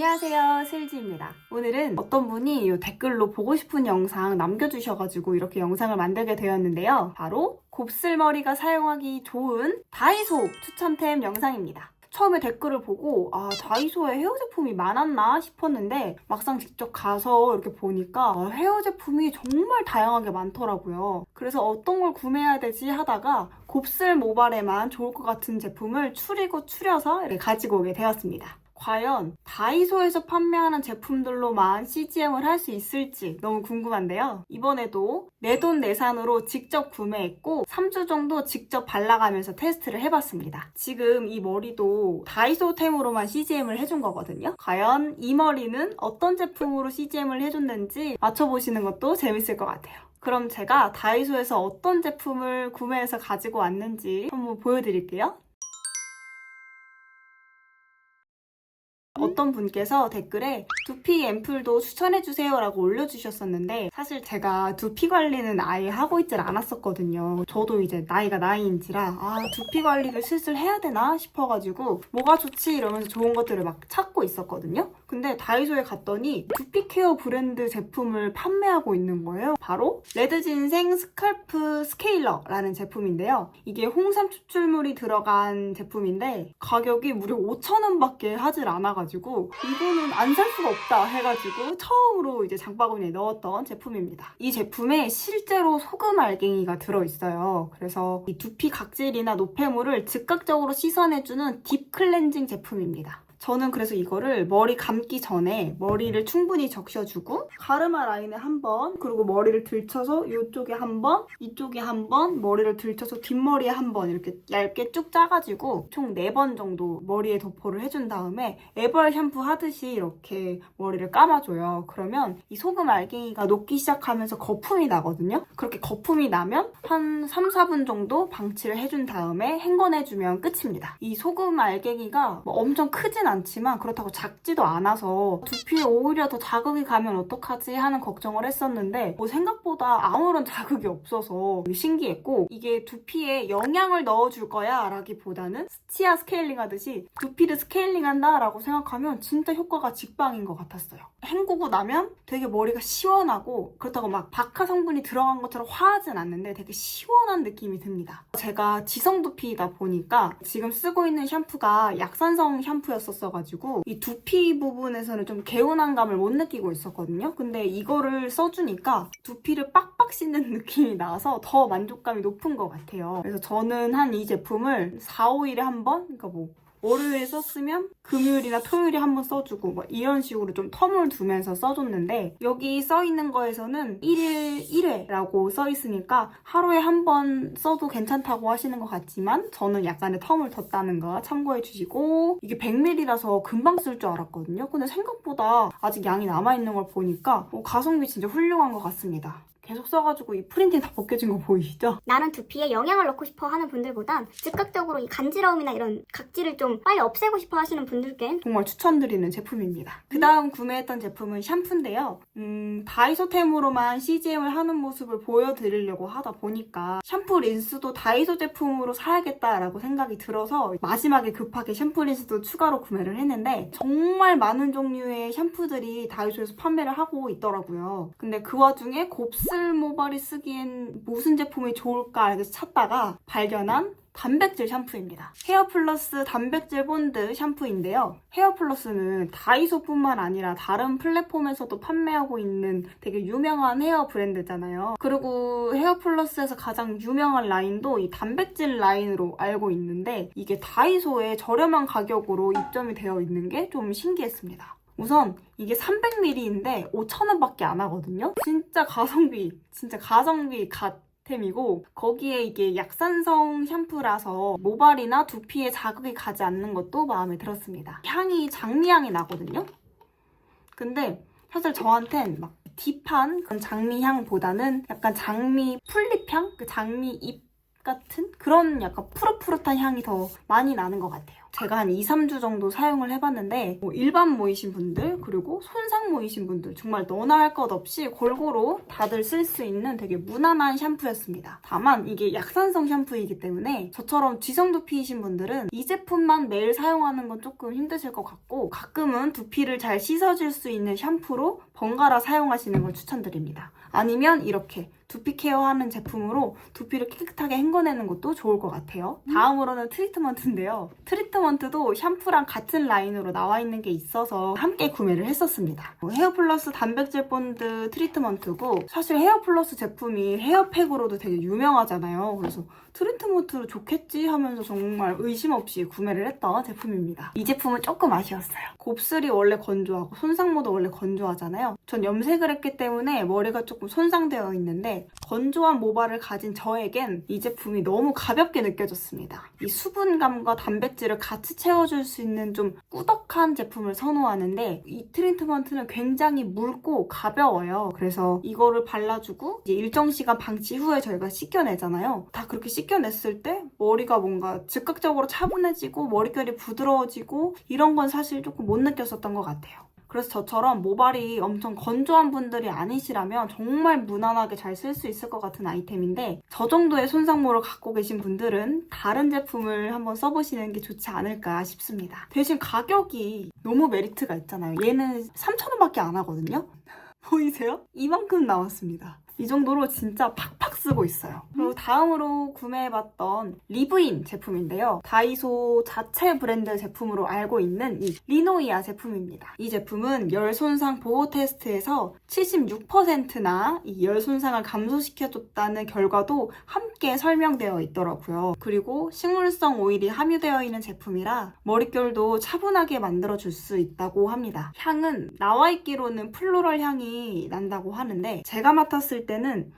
안녕하세요. 슬지입니다. 오늘은 어떤 분이 이 댓글로 보고 싶은 영상 남겨주셔가지고 이렇게 영상을 만들게 되었는데요. 바로 곱슬머리가 사용하기 좋은 다이소 추천템 영상입니다. 처음에 댓글을 보고 아 다이소에 헤어 제품이 많았나 싶었는데 막상 직접 가서 이렇게 보니까 아, 헤어 제품이 정말 다양하게 많더라고요. 그래서 어떤 걸 구매해야 되지 하다가 곱슬 모발에만 좋을 것 같은 제품을 추리고 추려서 가지고 오게 되었습니다 과연 다이소에서 판매하는 제품들로만 CGM을 할 수 있을지 너무 궁금한데요. 이번에도 내돈내산으로 직접 구매했고 3주 정도 직접 발라가면서 테스트를 해봤습니다. 지금 이 머리도 다이소템으로만 CGM을 해준 거거든요. 과연 이 머리는 어떤 제품으로 CGM을 해줬는지 맞춰보시는 것도 재밌을 것 같아요. 그럼 제가 다이소에서 어떤 제품을 구매해서 가지고 왔는지 한번 보여드릴게요. 어떤 분께서 댓글에 두피 앰플도 추천해주세요 라고 올려주셨었는데 사실 제가 두피 관리는 아예 하고 있질 않았었거든요. 저도 이제 나이가 나이인지라 아 두피 관리를 슬슬 해야 되나 싶어가지고 뭐가 좋지 이러면서 좋은 것들을 막 찾고 있었거든요. 근데 다이소에 갔더니 두피 케어 브랜드 제품을 판매하고 있는 거예요. 바로 레드진생 스칼프 스케일러라는 제품인데요. 이게 홍삼 추출물이 들어간 제품인데 가격이 무려 5,000원밖에 하질 않아가지고 이거는 안 살 수가 없다 해가지고 처음으로 이제 장바구니에 넣었던 제품입니다. 이 제품에 실제로 소금 알갱이가 들어있어요. 그래서 이 두피 각질이나 노폐물을 즉각적으로 씻어내주는 딥 클렌징 제품입니다. 저는 그래서 이거를 머리 감기 전에 머리를 충분히 적셔주고 가르마 라인에 한 번, 그리고 머리를 들쳐서 이쪽에 한 번, 이쪽에 한 번, 머리를 들쳐서 뒷머리에 한 번 이렇게 얇게 쭉 짜가지고 총 4번 정도 머리에 도포를 해준 다음에 에벌 샴푸 하듯이 이렇게 머리를 감아줘요. 그러면 이 소금 알갱이가 녹기 시작하면서 거품이 나거든요. 그렇게 거품이 나면 한 3, 4분 정도 방치를 해준 다음에 헹궈내주면 끝입니다. 이 소금 알갱이가 뭐 엄청 크진 않지만 그렇다고 작지도 않아서 두피에 오히려 더 자극이 가면 어떡하지 하는 걱정을 했었는데 뭐 생각보다 아무런 자극이 없어서 신기했고 이게 두피에 영양을 넣어줄 거야 라기보다는 스치아 스케일링 하듯이 두피를 스케일링 한다 라고 생각하면 진짜 효과가 직방인 것 같았어요. 헹구고 나면 되게 머리가 시원하고 그렇다고 막 박하 성분이 들어간 것처럼 화하진 않는데 되게 시원한 느낌이 듭니다. 제가 지성 두피이다 보니까 지금 쓰고 있는 샴푸가 약산성 샴푸였 었어가지고 이 두피 부분에서는 좀 개운한 감을 못 느끼고 있었거든요. 근데 이거를 써주니까 두피를 빡빡 씻는 느낌이 나서 더 만족감이 높은 것 같아요. 그래서 저는 한 이 제품을 4, 5일에 한 번? 그러니까 뭐 월요일에 썼으면 금요일이나 토요일에 한번 써주고 뭐 이런 식으로 좀 텀을 두면서 써줬는데 여기 써 있는 거에서는 1일 1회라고 써 있으니까 하루에 한 번 써도 괜찮다고 하시는 것 같지만 저는 약간의 텀을 뒀다는 거 참고해 주시고 이게 100ml라서 금방 쓸 줄 알았거든요. 근데 생각보다 아직 양이 남아있는 걸 보니까 어, 가성비 진짜 훌륭한 것 같습니다. 계속 써가지고 이 프린팅 다 벗겨진 거 보이시죠? 나는 두피에 영양을 넣고 싶어 하는 분들보단 즉각적으로 이 간지러움이나 이런 각질을 좀 빨리 없애고 싶어 하시는 분들께는 정말 추천드리는 제품입니다. 그 다음 구매했던 제품은 샴푸인데요. 음, 다이소템으로만 CGM을 하는 모습을 보여드리려고 하다 보니까 샴푸 린스도 다이소 제품으로 사야겠다라고 생각이 들어서 마지막에 급하게 샴푸 린스도 추가로 구매를 했는데 정말 많은 종류의 샴푸들이 다이소에서 판매를 하고 있더라고요. 근데 그 와중에 곱슬 모발이 쓰기엔 무슨 제품이 좋을까 이렇게 찾다가 발견한 단백질 샴푸입니다. 헤어 플러스 단백질 본드 샴푸인데요. 헤어 플러스는 다이소뿐만 아니라 다른 플랫폼에서도 판매하고 있는 되게 유명한 헤어 브랜드잖아요. 그리고 헤어 플러스에서 가장 유명한 라인도 이 단백질 라인으로 알고 있는데 이게 다이소에 저렴한 가격으로 입점이 되어 있는 게 좀 신기했습니다. 우선 이게 300ml인데 5,000원밖에 안 하거든요. 진짜 가성비, 진짜 가성비 갓 템이고 거기에 이게 약산성 샴푸라서 모발이나 두피에 자극이 가지 않는 것도 마음에 들었습니다. 향이 장미향이 나거든요. 근데 사실 저한텐 막 딥한 그런 장미향보다는 약간 장미 풀잎향? 그 장미 잎 같은 그런 약간 푸릇푸릇한 향이 더 많이 나는 것 같아요. 제가 한 2, 3주 정도 사용을 해봤는데 뭐 일반 모이신 분들 그리고 손상 모이신 분들 정말 너나 할 것 없이 골고루 다들 쓸 수 있는 되게 무난한 샴푸였습니다. 다만 이게 약산성 샴푸이기 때문에 저처럼 지성 두피이신 분들은 이 제품만 매일 사용하는 건 조금 힘드실 것 같고 가끔은 두피를 잘 씻어줄 수 있는 샴푸로 번갈아 사용하시는 걸 추천드립니다. 아니면 이렇게 두피 케어하는 제품으로 두피를 깨끗하게 헹궈내는 것도 좋을 것 같아요. 다음으로는 트리트먼트인데요. 트리트 먼트도 샴푸랑 같은 라인으로 나와 있는 게 있어서 함께 구매를 했었습니다. 뭐 헤어플러스 단백질 본드 트리트먼트고 사실 헤어플러스 제품이 헤어팩으로도 되게 유명하잖아요. 그래서 트리트먼트로 좋겠지 하면서 정말 의심 없이 구매를 했던 제품입니다. 이 제품은 조금 아쉬웠어요. 곱슬이 원래 건조하고 손상모도 원래 건조하잖아요. 전 염색을 했기 때문에 머리가 조금 손상되어 있는데 건조한 모발을 가진 저에겐 이 제품이 너무 가볍게 느껴졌습니다. 이 수분감과 단백질을 같이 채워줄 수 있는 좀 꾸덕한 제품을 선호하는데 이 트리트먼트는 굉장히 묽고 가벼워요. 그래서 이거를 발라주고 이제 일정 시간 방치 후에 저희가 씻겨내잖아요. 다 그렇게 씻겨냈을 때 머리가 뭔가 즉각적으로 차분해지고 머릿결이 부드러워지고 이런 건 사실 조금 못 느꼈었던 것 같아요. 그래서 저처럼 모발이 엄청 건조한 분들이 아니시라면 정말 무난하게 잘 쓸 수 있을 것 같은 아이템인데 저 정도의 손상모를 갖고 계신 분들은 다른 제품을 한번 써보시는 게 좋지 않을까 싶습니다. 대신 가격이 너무 메리트가 있잖아요. 얘는 3,000원밖에 안 하거든요. 보이세요? 이만큼 나왔습니다. 이 정도로 진짜 팍팍 쓰고 있어요. 그리고 다음으로 구매해봤던 리브인 제품인데요. 다이소 자체 브랜드 제품으로 알고 있는 이 리노이아 제품입니다. 이 제품은 열 손상 보호 테스트에서 76%나 이 열 손상을 감소시켜줬다는 결과도 함께 설명되어 있더라고요. 그리고 식물성 오일이 함유되어 있는 제품이라 머릿결도 차분하게 만들어줄 수 있다고 합니다. 향은 나와 있기로는 플로럴 향이 난다고 하는데 제가 맡았을 때는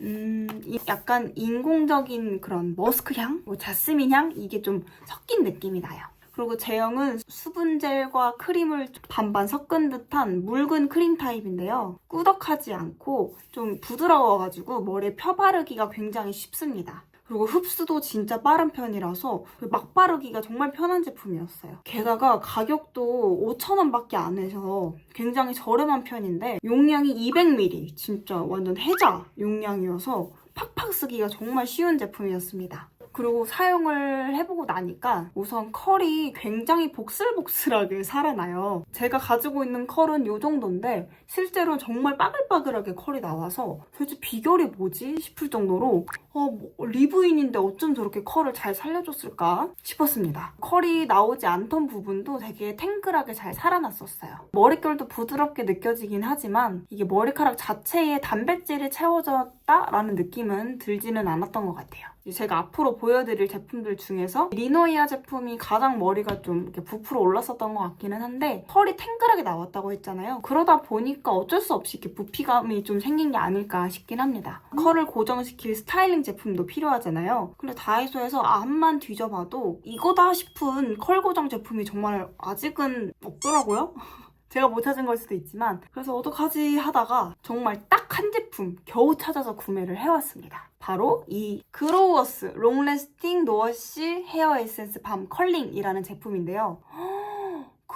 음, 이 약간 인공적인 그런 머스크 향, 뭐 자스민 향 이게 좀 섞인 느낌이 나요. 그리고 제형은 수분 젤과 크림을 반반 섞은 듯한 묽은 크림 타입인데요. 꾸덕하지 않고 좀 부드러워가지고 머리에 펴바르기가 굉장히 쉽습니다. 그리고 흡수도 진짜 빠른 편이라서 막 바르기가 정말 편한 제품이었어요. 게다가 가격도 5,000원밖에 안 해서 굉장히 저렴한 편인데 용량이 200ml 진짜 완전 해자 용량이어서 팍팍 쓰기가 정말 쉬운 제품이었습니다. 그리고 사용을 해보고 나니까 우선 컬이 굉장히 복슬복슬하게 살아나요. 제가 가지고 있는 컬은 이 정도인데 실제로는 정말 빠글빠글하게 컬이 나와서 도대체 비결이 뭐지 싶을 정도로 어, 뭐, 리브인인데 어쩜 저렇게 컬을 잘 살려줬을까 싶었습니다. 컬이 나오지 않던 부분도 되게 탱글하게 잘 살아났었어요. 머릿결도 부드럽게 느껴지긴 하지만 이게 머리카락 자체에 단백질이 채워 졌다라는 느낌은 들지는 않았던 것 같아요. 제가 앞으로 보여드릴 제품들 중에서 리노이아 제품이 가장 머리가 좀 부풀어 올랐었던 것 같기는 한데 털이 탱글하게 나왔다고 했잖아요. 그러다 보니까 어쩔 수 없이 이렇게 부피감이 좀 생긴 게 아닐까 싶긴 합니다. 컬을 고정시킬 스타일링 제품도 필요하잖아요. 근데 다이소에서 앞만 뒤져봐도 이거다 싶은 컬 고정 제품이 정말 아직은 없더라고요. 제가 못 찾은 걸 수도 있지만 그래서 어떡하지 하다가 정말 딱 한 제품 겨우 찾아서 구매를 해왔습니다. 바로 이 그로워스 롱래스팅 노워시 헤어 에센스 밤 컬링이라는 제품인데요.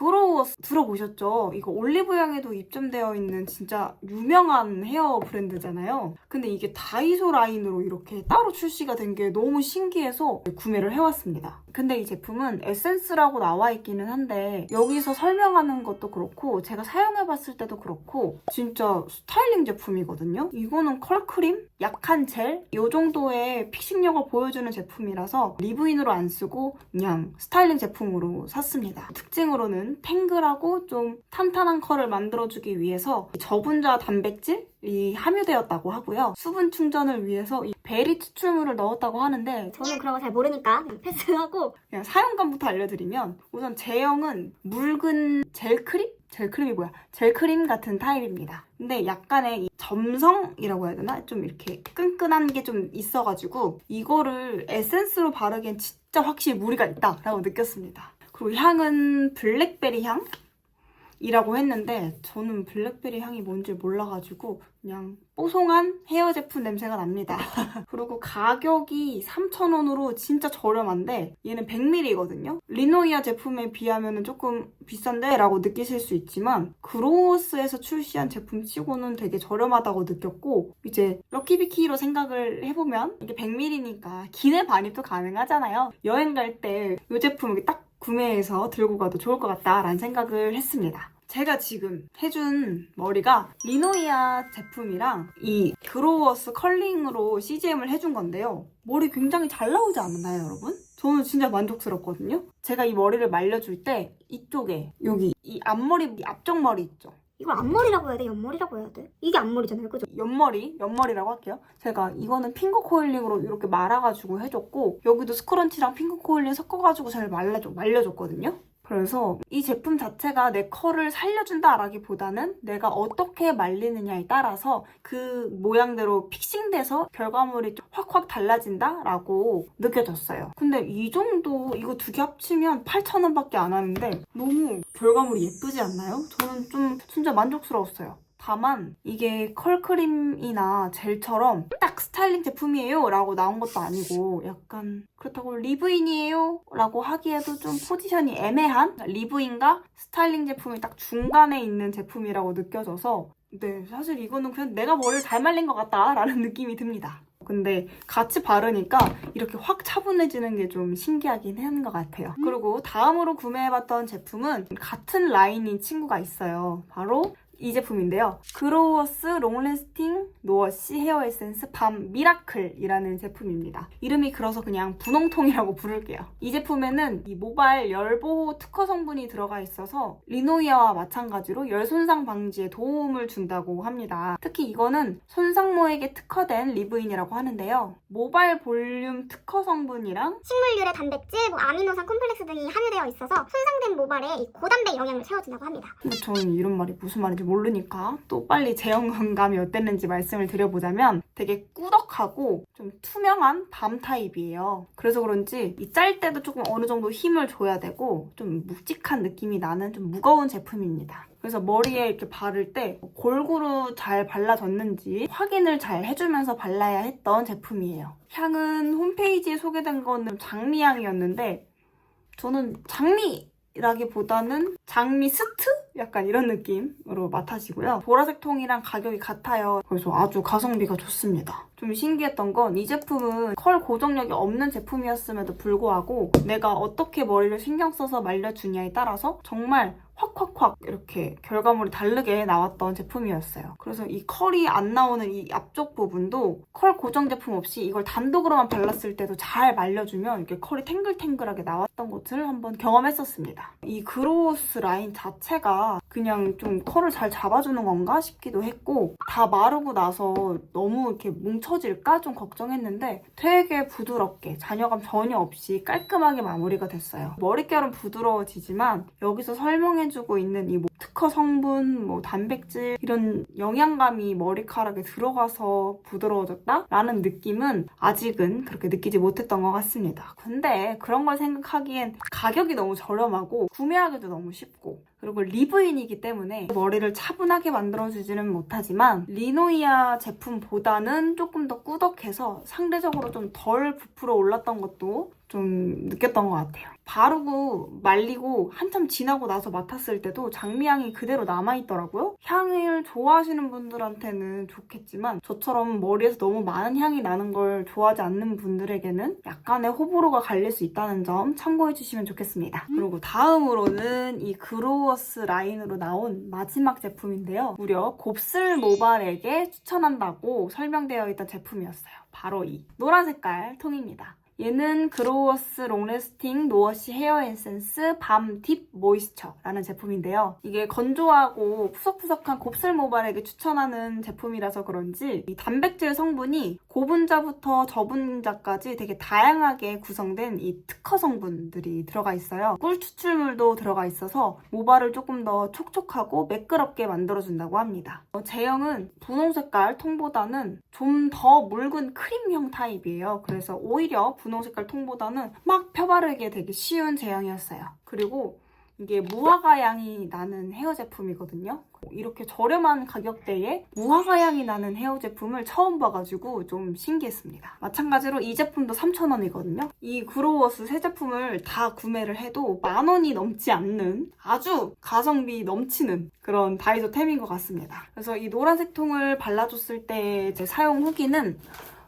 그로워스 들어보셨죠? 이거 올리브영에도 입점되어 있는 진짜 유명한 헤어 브랜드잖아요. 근데 이게 다이소 라인으로 이렇게 따로 출시가 된 게 너무 신기해서 구매를 해왔습니다. 근데 이 제품은 에센스라고 나와 있기는 한데 여기서 설명하는 것도 그렇고 제가 사용해봤을 때도 그렇고 진짜 스타일링 제품이거든요. 이거는 컬크림? 약한 젤? 이 정도의 픽싱력을 보여주는 제품이라서 리브인으로 안 쓰고 그냥 스타일링 제품으로 샀습니다. 특징으로는 탱글하고 좀 탄탄한 컬을 만들어주기 위해서 저분자 단백질이 함유되었다고 하고요. 수분 충전을 위해서 이 베리 추출물을 넣었다고 하는데 저는 그런 거 잘 모르니까 패스하고 그냥 사용감부터 알려드리면 우선 제형은 묽은 젤크림? 젤크림이 뭐야? 젤크림 같은 타입입니다. 근데 약간의 이 점성이라고 해야 되나? 좀 이렇게 끈끈한 게 좀 있어가지고 이거를 에센스로 바르기엔 진짜 확실히 무리가 있다라고 느꼈습니다. 그리고 향은 블랙베리 향? 이라고 했는데 저는 블랙베리 향이 뭔지 몰라가지고 그냥 뽀송한 헤어 제품 냄새가 납니다. 그리고 가격이 3,000원으로 진짜 저렴한데 얘는 100ml거든요. 리노이아 제품에 비하면 조금 비싼데? 라고 느끼실 수 있지만 그로우스에서 출시한 제품 치고는 되게 저렴하다고 느꼈고 이제 럭키비키로 생각을 해보면 이게 100ml니까 기내 반입도 가능하잖아요. 여행 갈 때 이 제품 딱 구매해서 들고 가도 좋을 것 같다라는 생각을 했습니다. 제가 지금 해준 머리가 리노이아 제품이랑 이 그로워스 컬링으로 CGM을 해준 건데요. 머리 굉장히 잘 나오지 않나요, 여러분? 저는 진짜 만족스럽거든요. 제가 이 머리를 말려줄 때 이쪽에 여기 이 앞머리, 이 앞쪽 머리 있죠? 이걸 앞머리라고 해야 돼? 옆머리라고 해야 돼? 이게 앞머리잖아요, 그죠? 옆머리, 옆머리라고 할게요. 제가 이거는 핑거 코일링으로 이렇게 말아가지고 해줬고 여기도 스크런치랑 핑거 코일링 섞어가지고 잘 말려줘, 말려줬거든요. 그래서 이 제품 자체가 내 컬을 살려준다라기보다는 내가 어떻게 말리느냐에 따라서 그 모양대로 픽싱돼서 결과물이 좀 확확 달라진다라고 느껴졌어요. 근데 이 정도 이거 두 개 합치면 8,000원밖에 안 하는데 너무 결과물이 예쁘지 않나요? 저는 좀 진짜 만족스러웠어요. 다만 이게 컬크림이나 젤처럼 딱 스타일링 제품이에요 라고 나온 것도 아니고 약간 그렇다고 리브인이에요 라고 하기에도 좀 포지션이 애매한 리브인과 스타일링 제품이 딱 중간에 있는 제품이라고 느껴져서 네 사실 이거는 그냥 내가 머리를 잘 말린 것 같다 라는 느낌이 듭니다 근데 같이 바르니까 이렇게 확 차분해지는 게 좀 신기하긴 한 것 같아요. 그리고 다음으로 구매해봤던 제품은 같은 라인인 친구가 있어요. 바로 이 제품인데요. 그로워스 롱래스팅 노워시 헤어 에센스 밤 미라클이라는 제품입니다. 이름이 그래서 그냥 분홍통이라고 부를게요. 이 제품에는 이 모발 열보호 특허 성분이 들어가 있어서 리노이아와 마찬가지로 열 손상 방지에 도움을 준다고 합니다. 특히 이거는 손상모에게 특허된 리브인이라고 하는데요. 모발 볼륨 특허 성분이랑 식물유래 단백질, 뭐 아미노산 콤플렉스 등이 함유되어 있어서 손상된 모발에 이 고단백 영양을 채워준다고 합니다. 근데 저는 이런 말이 무슨 말인지 모르니까 또 빨리 제형감이 어땠는지 말씀을 드려보자면 되게 꾸덕하고 좀 투명한 밤 타입이에요. 그래서 그런지 이 짤 때도 조금 어느 정도 힘을 줘야 되고 좀 묵직한 느낌이 나는 좀 무거운 제품입니다. 그래서 머리에 이렇게 바를 때 골고루 잘 발라졌는지 확인을 잘 해주면서 발라야 했던 제품이에요. 향은 홈페이지에 소개된 거는 장미향이었는데 저는 장미 라기보다는 장미 스트? 약간 이런 느낌으로 맡아지고요. 보라색 통이랑 가격이 같아요. 그래서 아주 가성비가 좋습니다. 좀 신기했던 건 이 제품은 컬 고정력이 없는 제품이었음에도 불구하고 내가 어떻게 머리를 신경 써서 말려주냐에 따라서 정말 확확확 이렇게 결과물이 다르게 나왔던 제품이었어요. 그래서 이 컬이 안 나오는 이 앞쪽 부분도 컬 고정 제품 없이 이걸 단독으로만 발랐을 때도 잘 말려주면 이렇게 컬이 탱글탱글하게 나왔던 것을 한번 경험했었습니다. 이 그로우스 라인 자체가 그냥 좀 컬을 잘 잡아주는 건가 싶기도 했고 다 마르고 나서 너무 이렇게 뭉쳐질까 좀 걱정했는데 되게 부드럽게 잔여감 전혀 없이 깔끔하게 마무리가 됐어요. 머릿결은 부드러워지지만 여기서 설명해 주고 있는 이뭐 특허 성분, 뭐 단백질 이런 영양감이 머리카락에 들어가서 부드러워졌다? 라는 느낌은 아직은 그렇게 느끼지 못했던 것 같습니다. 근데 그런 걸 생각하기엔 가격이 너무 저렴하고 구매하기도 너무 쉽고 그리고 리브인이기 때문에 머리를 차분하게 만들어주지는 못하지만 리노이아 제품보다는 조금 더 꾸덕해서 상대적으로 좀 덜 부풀어 올랐던 것도 좀 느꼈던 것 같아요. 바르고 말리고 한참 지나고 나서 맡았을 때도 장미 향이 그대로 남아있더라고요. 향을 좋아하시는 분들한테는 좋겠지만 저처럼 머리에서 너무 많은 향이 나는 걸 좋아하지 않는 분들에게는 약간의 호불호가 갈릴 수 있다는 점 참고해 주시면 좋겠습니다. 그리고 다음으로는 이 그로워스 라인으로 나온 마지막 제품인데요. 무려 곱슬 모발에게 추천한다고 설명되어 있던 제품이었어요. 바로 이 노란 색깔 통입니다. 얘는 그로워스 롱래스팅 노워시 헤어 에센스 밤 딥 모이스처라는 제품인데요. 이게 건조하고 푸석푸석한 곱슬 모발에게 추천하는 제품이라서 그런지 이 단백질 성분이 고분자부터 저분자까지 되게 다양하게 구성된 이 특허 성분들이 들어가 있어요. 꿀 추출물도 들어가 있어서 모발을 조금 더 촉촉하고 매끄럽게 만들어준다고 합니다. 어, 제형은 분홍 색깔 통보다는 좀 더 묽은 크림형 타입이에요. 그래서 오히려 분홍 색깔 통보다는 막 펴바르기 되게 쉬운 제형이었어요. 그리고 이게 무화과 향이 나는 헤어 제품이거든요. 이렇게 저렴한 가격대에 무화과 향이 나는 헤어 제품을 처음 봐가지고 좀 신기했습니다. 마찬가지로 이 제품도 3,000원이거든요. 이 그로워스 세 제품을 다 구매를 해도 만 원이 넘지 않는 아주 가성비 넘치는 그런 다이소템인 것 같습니다. 그래서 이 노란색 통을 발라줬을 때 제 사용 후기는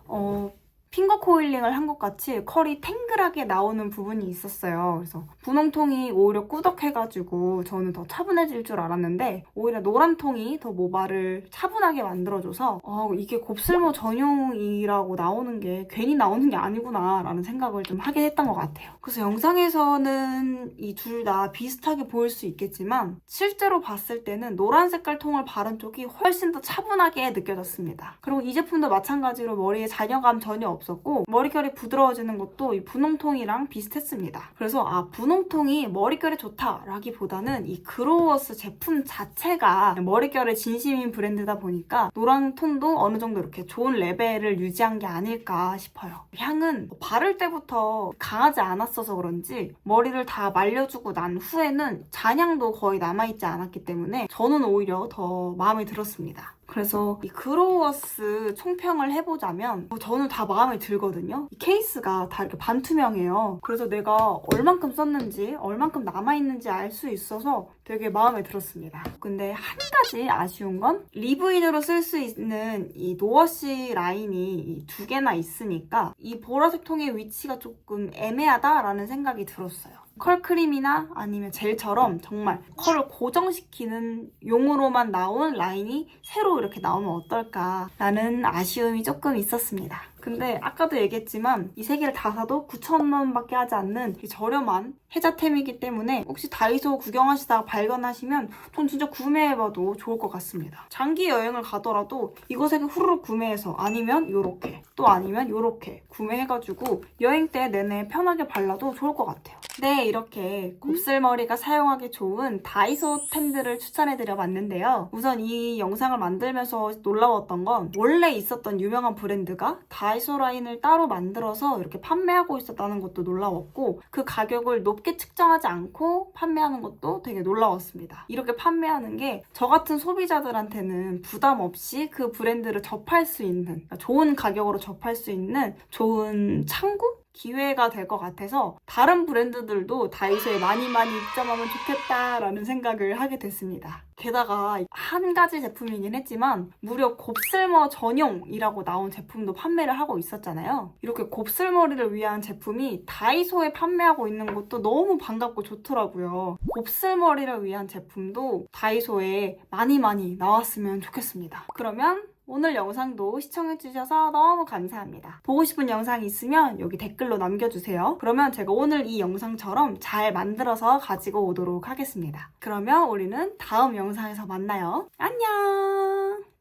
어, 핑거 코일링을 한 것 같이 컬이 탱글하게 나오는 부분이 있었어요. 그래서 분홍통이 오히려 꾸덕해가지고 저는 더 차분해질 줄 알았는데 오히려 노란 통이 더 모발을 차분하게 만들어줘서 어, 이게 곱슬모 전용이라고 나오는 게 괜히 나오는 게 아니구나 라는 생각을 좀 하게 했던 것 같아요. 그래서 영상에서는 이 둘 다 비슷하게 보일 수 있겠지만 실제로 봤을 때는 노란 색깔 통을 바른 쪽이 훨씬 더 차분하게 느껴졌습니다. 그리고 이 제품도 마찬가지로 머리에 잔여감 전혀 없 었고 머릿결이 부드러워지는 것도 이 분홍통이랑 비슷했습니다. 그래서 아 분홍통이 머릿결에 좋다라기보다는 이 그로워스 제품 자체가 머릿결에 진심인 브랜드다 보니까 노란 톤도 어느 정도 이렇게 좋은 레벨을 유지한 게 아닐까 싶어요. 향은 바를 때부터 강하지 않았어서 그런지 머리를 다 말려주고 난 후에는 잔향도 거의 남아있지 않았기 때문에 저는 오히려 더 마음에 들었습니다. 그래서 이 그로워스 총평을 해보자면 뭐 저는 다 마음에 들거든요. 이 케이스가 다 이렇게 반투명해요. 그래서 내가 얼만큼 썼는지 얼만큼 남아있는지 알 수 있어서 되게 마음에 들었습니다. 근데 한 가지 아쉬운 건 리브인으로 쓸 수 있는 이 노워시 라인이 이두 개나 있으니까 이 보라색 통의 위치가 조금 애매하다라는 생각이 들었어요. 컬크림이나 아니면 젤처럼 정말 컬을 고정시키는 용으로만 나온 라인이 새로 이렇게 나오면 어떨까라는 아쉬움이 조금 있었습니다. 근데 아까도 얘기했지만 이 세 개를 다 사도 9,000원밖에 하지 않는 이 저렴한 해자템이기 때문에 혹시 다이소 구경하시다가 발견하시면 전 진짜 구매해봐도 좋을 것 같습니다. 장기 여행을 가더라도 개 후루룩 구매해서 아니면 요렇게 또 아니면 요렇게 구매해가지고 여행 때 내내 편하게 발라도 좋을 것 같아요. 네, 이렇게 곱슬머리가 사용하기 좋은 다이소 템들을 추천해드려 봤는데요. 우선 이 영상을 만들면서 놀라웠던 건 원래 있었던 유명한 브랜드가 다이 소 라인을 따로 만들어서 이렇게 판매하고 있었다는 것도 놀라웠고 그 가격을 높게 측정하지 않고 판매하는 것도 되게 놀라웠습니다. 이렇게 판매하는 게 저 같은 소비자들한테는 부담 없이 그 브랜드를 접할 수 있는 그러니까 좋은 가격으로 접할 수 있는 좋은 창구? 기회가 될 것 같아서 다른 브랜드들도 다이소에 많이 많이 입점하면 좋겠다라는 생각을 하게 됐습니다. 게다가 한 가지 제품이긴 했지만 무려 곱슬머 전용이라고 나온 제품도 판매를 하고 있었잖아요. 이렇게 곱슬머리를 위한 제품이 다이소에 판매하고 있는 것도 너무 반갑고 좋더라고요. 곱슬머리를 위한 제품도 다이소에 많이 많이 나왔으면 좋겠습니다. 그러면 오늘 영상도 시청해주셔서 너무 감사합니다. 보고 싶은 영상이 있으면 여기 댓글로 남겨주세요. 그러면 제가 오늘 이 영상처럼 잘 만들어서 가지고 오도록 하겠습니다. 그러면 우리는 다음 영상에서 만나요. 안녕!